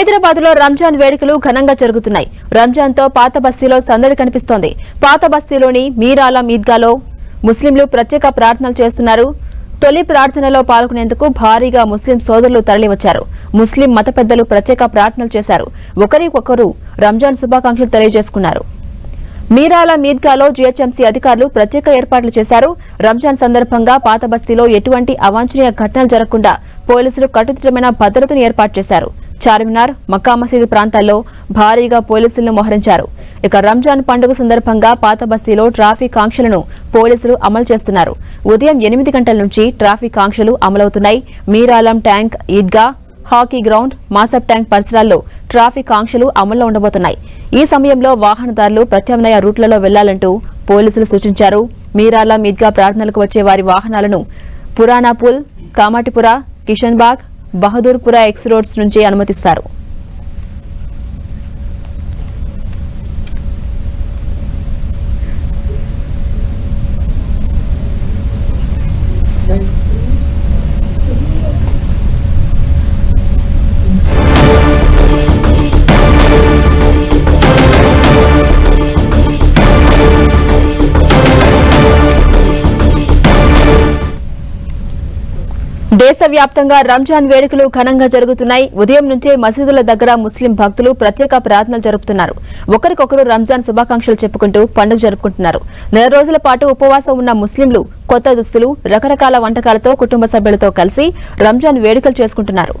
హైదరాబాద్లో రంజాన్ వేడుకలు ఘనంగా జరుగుతున్నాయి. రంజాన్తో పాత బస్తీలో సందడి కనిపిస్తోంది. పాత బస్తీలోని మీరాలం ఈద్గాలో ముస్లింలు ప్రత్యేక ప్రార్థనలు చేస్తున్నారు. తొలి ప్రార్థనలో పాల్గొనేందుకు భారీగా ముస్లిం సోదరులు తరలివచ్చారు. ముస్లిం మత పెద్దలు ప్రత్యేక ప్రార్థనలు చేశారు. ఒకరికొకరు రంజాన్ శుభాకాంక్షలు తెలియజేసుకున్నారు. మీరాల మీద్గాలో జీహెచ్ఎంసీ అధికారులు ప్రత్యేక ఏర్పాట్లు చేశారు. రంజాన్ సందర్భంగా పాత బస్తీలో ఎటువంటి అవాంఛనీయ ఘటనలు జరగకుండా పోలీసులు కట్టుదిట్టమైన భద్రతను ఏర్పాటు చేశారు. చార్మినార్ మక్కా మసీదు ప్రాంతాల్లో భారీగా పోలీసులను మోహరించారు. ఇక రంజాన్ పండుగ సందర్భంగా పాత బస్తీలో ట్రాఫిక్ ఆంక్షలను పోలీసులు అమలు చేస్తున్నారు. ఉదయం ఎనిమిది గంటల నుంచి ట్రాఫిక్ ఆంక్షలు అమలవుతున్నాయి. Mir Alam tank Eidgah hockey ground Masab tank పరిసరాల్లో ట్రాఫిక్ ఆంక్షలు అమల్లో ఉండబోతున్నాయి. ఈ సమయంలో వాహనదారులు ప్రత్యామ్నాయ రూట్లలో వెళ్ళాలంటూ పోలీసులు సూచించారు. మీరాల మీద్గా ప్రార్థనలకు వచ్చే వారి వాహనాలను పురాణాపుల్ కామాటిపుర కిషన్బాగ్ బహదూర్పుర ఎక్స్ రోడ్స్ నుంచి అనుమతిస్తారు. దేశవ్యాప్తంగా రంజాన్ వేడుకలు ఘనంగా జరుగుతున్నాయి. ఉదయం నుంచే మసీదుల దగ్గర ముస్లిం భక్తులు ప్రత్యేక ప్రార్థనలు జరుపుతున్నారు. ఒకరికొకరు రంజాన్ శుభాకాంక్షలు చెప్పుకుంటూ పండుగ జరుపుకుంటున్నారు. నెల రోజుల పాటు ఉపవాసం ఉన్న ముస్లింలు కొత్త దుస్తులు రకరకాల వంటకాలతో కుటుంబ సభ్యులతో కలిసి రంజాన్ వేడుకలు చేసుకుంటున్నారు.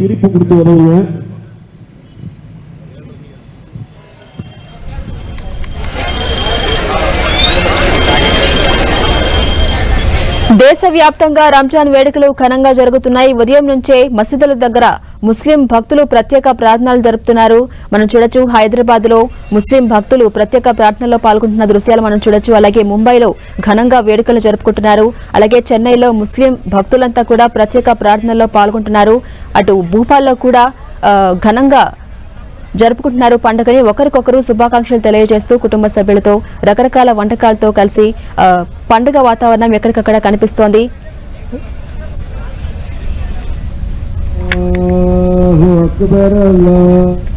விரிப்பு கொடுத்து உதவுவேன் దేశవ్యాప్తంగా రంజాన్ వేడుకలు ఘనంగా జరుగుతున్నాయి. ఉదయం నుంచే మసీదుల దగ్గర ముస్లిం భక్తులు ప్రత్యేక ప్రార్థనలు జరుపుతున్నారు. మనం చూడొచ్చు హైదరాబాద్లో ముస్లిం భక్తులు ప్రత్యేక ప్రార్థనలో పాల్గొంటున్న దృశ్యాలు మనం చూడొచ్చు. అలాగే ముంబైలో ఘనంగా వేడుకలు జరుపుకుంటున్నారు. అలాగే చెన్నైలో ముస్లిం భక్తులంతా కూడా ప్రత్యేక ప్రార్థనలో పాల్గొంటున్నారు. అటు భూపాల్లో కూడా ఘనంగా జరుపుకుంటున్నారు పండుగని ఒకరికొకరు శుభాకాంక్షలు తెలియజేస్తూ కుటుంబ సభ్యులతో రకరకాల వంటకాలతో కలిసి పండుగ వాతావరణం ఎక్కడికక్కడ కనిపిస్తోంది. అల్లాహు.